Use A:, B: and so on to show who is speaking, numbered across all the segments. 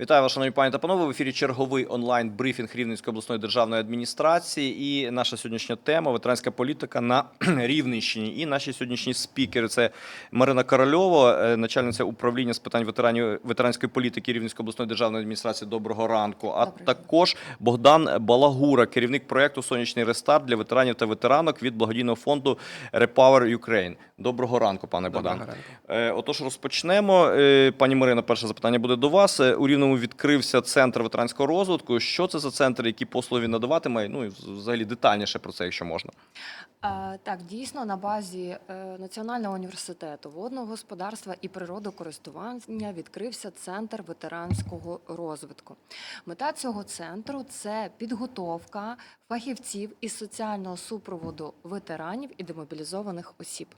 A: Вітаю вас, шановні пані та панове. В ефірі черговий онлайн брифінг Рівненської обласної державної адміністрації. І наша сьогоднішня тема ветеранська політика на Рівненщині. І наші сьогоднішні спікери це Марина Корольова, е, начальниця управління з питань ветеранів ветеранської політики Рівненської обласної державної адміністрації. Доброго ранку. А
B: Доброго
A: також Богдан Балагура, керівник проекту Сонячний рестарт для ветеранів та ветеранок від благодійного фонду Repower Ukraine. Доброго ранку, пане Богдан.
C: Доброго ранку.
A: Е, Отож, розпочнемо. Е, Пані Марина, перше запитання буде до вас. У Рівному відкрився центр ветеранського розвитку. Що це за центр, які послуги надаватиме? Ну і взагалі детальніше про це, якщо можна.
B: Так, дійсно, на базі е, Національного університету водного господарства і природокористування відкрився центр ветеранського розвитку. Мета цього центру це підготовка фахівців із соціального супроводу ветеранів і демобілізованих осіб.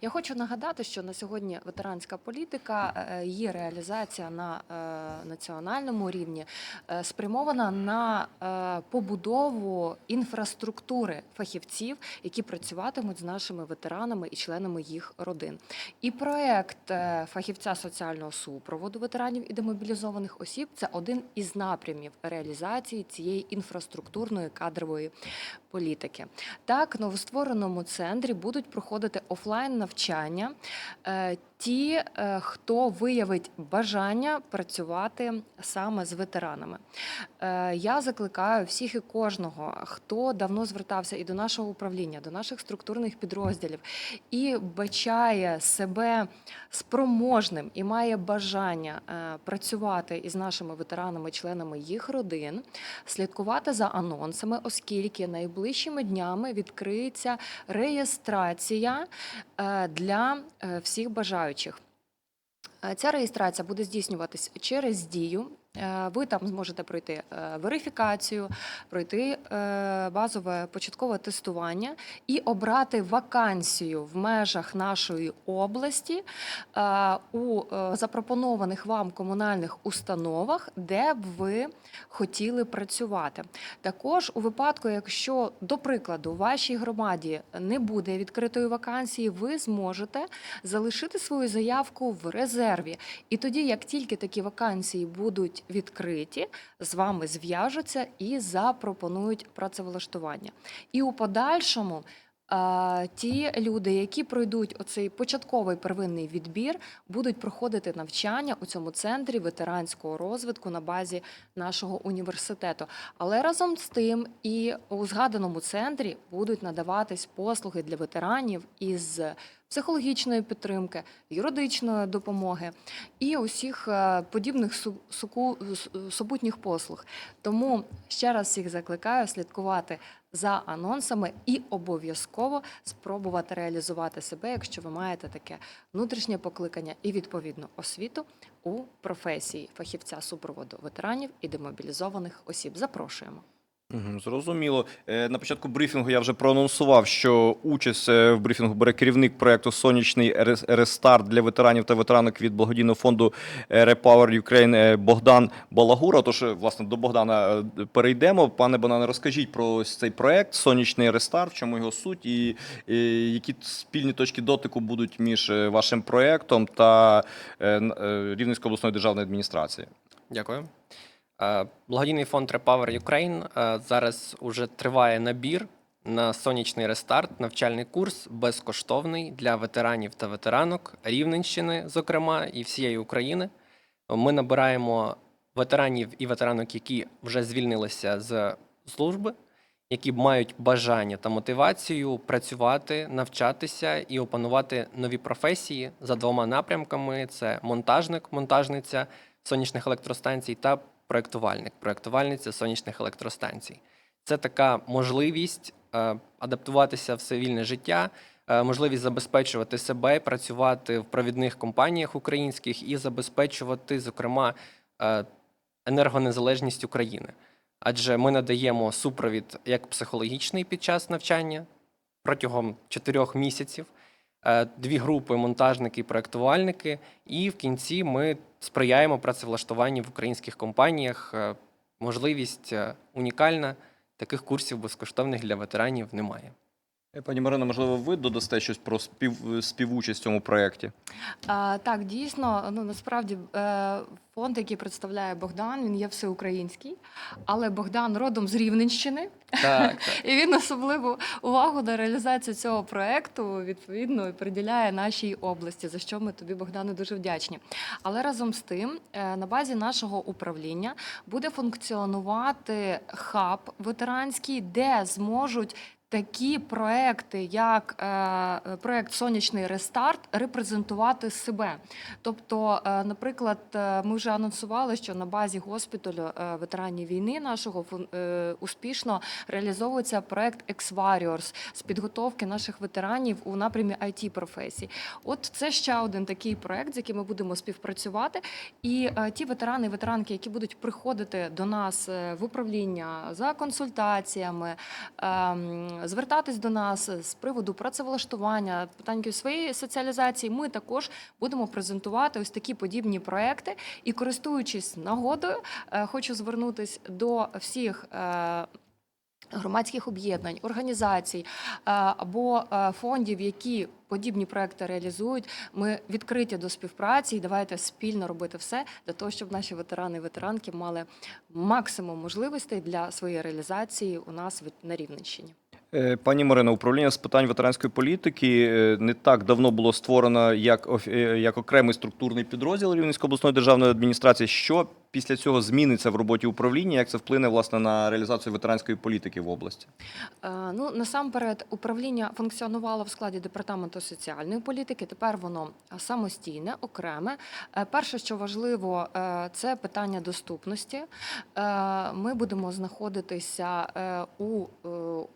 B: Я хочу нагадати, що на сьогодні ветеранська політика, е, її реалізація на е, національному рівні е, спрямована на побудову інфраструктури фахівців, які працюватимуть з нашими ветеранами і членами їх родин. І проект фахівця соціального супроводу ветеранів і демобілізованих осіб це один із напрямів реалізації цієї інфраструктурної кадрової політики. Так, новоствореному центрі будуть проходити офлайн навчання. Ті, е, хто виявить бажання працювати саме з ветеранами, Е, я закликаю всіх і кожного, хто давно звертався і до нашого управління, до наших структурних підрозділів, і бачає себе спроможним і має бажання е, працювати із нашими ветеранами, членами їх родин, слідкувати за анонсами, оскільки найближчими днями відкриється реєстрація для всіх бажаючих. Е, Ця реєстрація буде здійснюватись через дію. Е, Ви там зможете пройти е, верифікацію, пройти е, базове початкове тестування і обрати вакансію в межах нашої області у запропонованих вам комунальних установах, де б ви хотіли працювати. Також у випадку, якщо, до прикладу, у вашій громаді не буде відкритої вакансії, ви зможете залишити свою заявку в резерві. І тоді, як тільки такі вакансії будуть відкриті, з вами зв'яжуться і запропонують працевлаштування. І у подальшому. Ті люди, які пройдуть оцей початковий первинний відбір, будуть проходити навчання у цьому центрі ветеранського розвитку на базі нашого університету. Але разом з тим і у згаданому центрі будуть надаватись послуги для ветеранів із психологічної підтримки, юридичної допомоги і усіх е, подібних супутніх послуг. Тому ще раз всіх закликаю слідкувати за анонсами і обов'язково спробувати реалізувати себе, якщо ви маєте таке внутрішнє покликання і відповідну освіту у професії фахівця супроводу ветеранів і демобілізованих осіб. Запрошуємо.
A: Зрозуміло. Е, На початку брифінгу я вже проанонсував, що участь е, в брифінгу бере керівник проекту Сонячний рес- рестарт для ветеранів та ветеранок від благодійного фонду е, Repower Ukraine Богдан Балагура. Тож, власне, до Богдана перейдемо. Пане Богдане, розкажіть про цей проект Сонячний рестарт, в чому його суть, і, які спільні точки дотику будуть між вашим проектом та Рівненської обласної державної адміністрації.
C: Дякую. Е, Благодійний фонд Repower Ukraine е, зараз уже триває набір на сонячний рестарт, навчальний курс безкоштовний для ветеранів та ветеранок Рівненщини, зокрема, і всієї України. Ми набираємо ветеранів і ветеранок, які вже звільнилися з служби, які мають бажання та мотивацію працювати, навчатися і опанувати нові професії за двома напрямками: це монтажник, монтажниця сонячних електростанцій та проектувальник, проектувальниця сонячних електростанцій. Це така можливість е, адаптуватися в цивільне життя, е, можливість забезпечувати себе, працювати в провідних компаніях українських і забезпечувати, зокрема, е, енергонезалежність України. Адже ми надаємо супровід як психологічний під час навчання протягом чотирьох місяців, дві групи монтажники і проектувальники, і в кінці ми сприяємо працевлаштуванню в українських компаніях. Е, Можливість е, унікальна, таких курсів безкоштовних для ветеранів немає.
A: Е, Пані Марино, можливо, ви додасте щось про спів, співучасть в цьому проєкті?
B: А, так, дійсно, ну насправді е, фонд, який представляє Богдан, він є всеукраїнський, але Богдан родом з Рівненщини,
C: Так, так.
B: і він особливу увагу на реалізацію цього проекту відповідно приділяє нашій області, за що ми тобі, Богдане, дуже вдячні. Але разом з тим, е, на базі нашого управління буде функціонувати хаб ветеранський, де зможуть. Такі проекти, як е, проект Сонячний рестарт, репрезентувати себе. Тобто, е, наприклад, е, ми вже анонсували, що на базі госпіталю е, ветеранів війни нашого е, успішно реалізовується проект Ex-Warriors з підготовки наших ветеранів у напрямі it професій. От це ще один такий проект, з яким ми будемо співпрацювати. І е, ті ветерани і ветеранки, які будуть приходити до нас е, в управління за консультаціями, ем, звертатись до нас з приводу працевлаштування, питань своєї соціалізації, ми також будемо презентувати ось такі подібні проекти. І користуючись нагодою, е, хочу звернутись до всіх. е, Громадських об'єднань, організацій е, або фондів, які подібні проекти реалізують, ми відкриті до співпраці і давайте спільно робити все для того, щоб наші ветерани і ветеранки мали максимум можливостей для своєї реалізації у нас на Рівненщині.
A: Е, Пані Марино, управління з питань ветеранської політики е, не так давно було створено як, е, як окремий структурний підрозділ Рівненської обласної державної адміністрації. Що після цього зміниться в роботі управління? Як це вплине власне на реалізацію ветеранської політики в області?
B: Ну насамперед, управління функціонувало в складі департаменту соціальної політики. Тепер воно самостійне, окреме. Перше, що важливо, це питання доступності. Ми будемо знаходитися у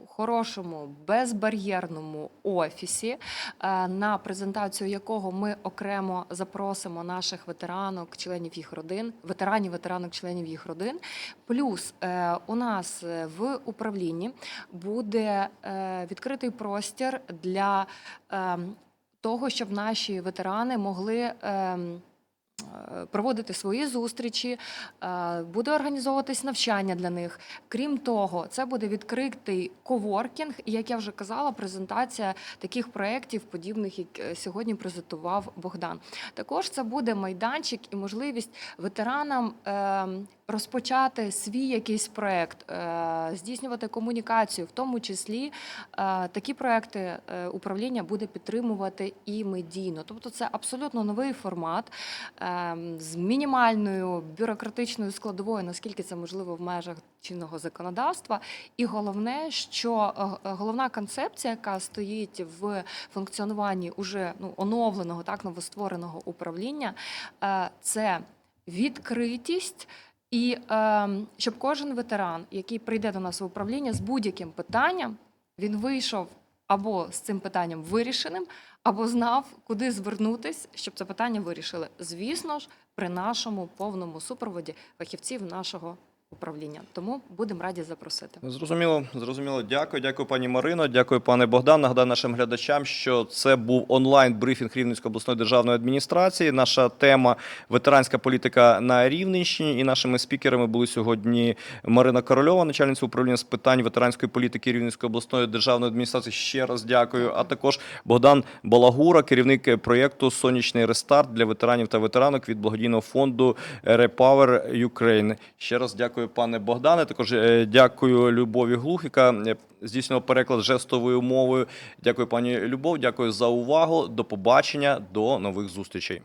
B: хорошому безбар'єрному офісі, е, на презентацію якого ми окремо запросимо наших ветеранок, членів їх родин, ветеранів, ветеранок, членів їх родин. Плюс е, у нас е, в управлінні буде відкритий простір для ем, того, щоб наші ветерани могли. Е, Проводити свої зустрічі, е, буде організовуватись навчання для них. Крім того, це буде відкритий коворкінг, і як я вже казала, презентація таких проєктів, подібних, як е, сьогодні презентував Богдан. Також це буде майданчик і можливість ветеранам ем, розпочати свій якийсь проект, е, здійснювати комунікацію, в тому числі е, такі проекти е, управління буде підтримувати і медійно. Тобто, це абсолютно новий формат з мінімальною бюрократичною складовою, наскільки це можливо в межах чинного законодавства. І головне, що головна концепція, яка стоїть в функціонуванні уже ну оновленого, так новоствореного управління, це відкритість. І е, щоб кожен ветеран, який прийде до нас в управління з будь-яким питанням, він вийшов або з цим питанням вирішеним, або знав, куди звернутись, щоб це питання вирішили. Звісно ж, при нашому повному супроводі фахівців нашого управління. Тому будемо раді запросити.
A: Зрозуміло, зрозуміло. Дякую, дякую, пані Марино. Дякую, пане Богдан. Нагадаю нашим глядачам, що це був онлайн брифінг Рівненської обласної державної адміністрації. Наша тема ветеранська політика на Рівненщині. І нашими спікерами були сьогодні Марина Корольова, начальниця управління з питань ветеранської політики Рівненської обласної державної адміністрації. Ще раз дякую. А також Богдан Балагура, керівник проєкту Сонячний рестарт для ветеранів та ветеранок від благодійного фонду Repower Ukraine. Ще раз дякую, пане Богдане. Також е, дякую Любові Глух, яка е, здійснила переклад жестовою мовою. Дякую, пані Любов. Дякую за увагу. До побачення, до нових зустрічей.